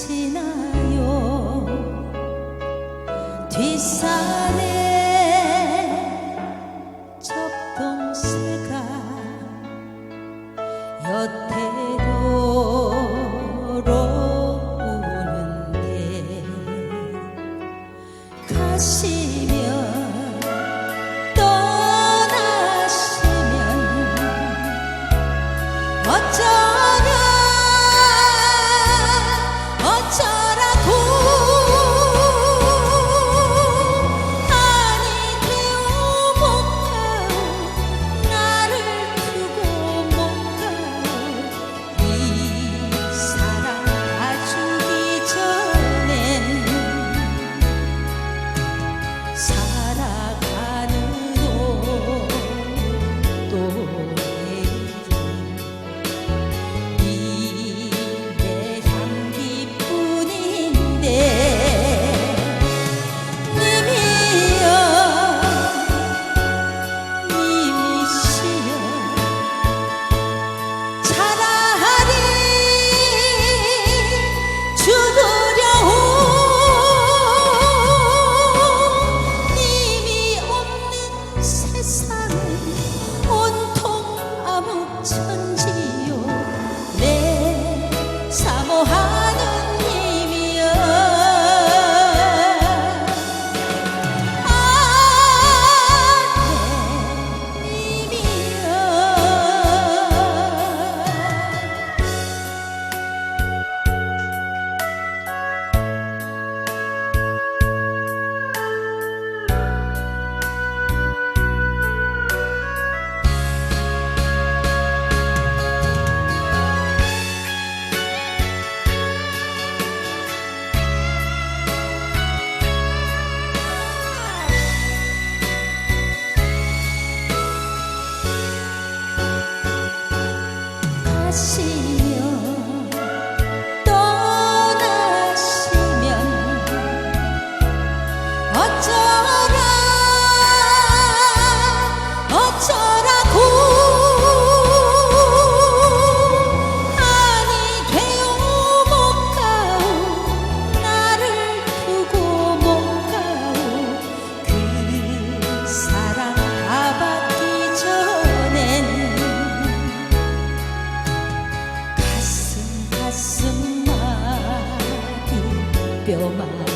계시나요? 뒷산에 접동실가 여태도로 우는데 가시면 떠나시면 어쩌 떠나시면 어쩌 가슴만이 뼈만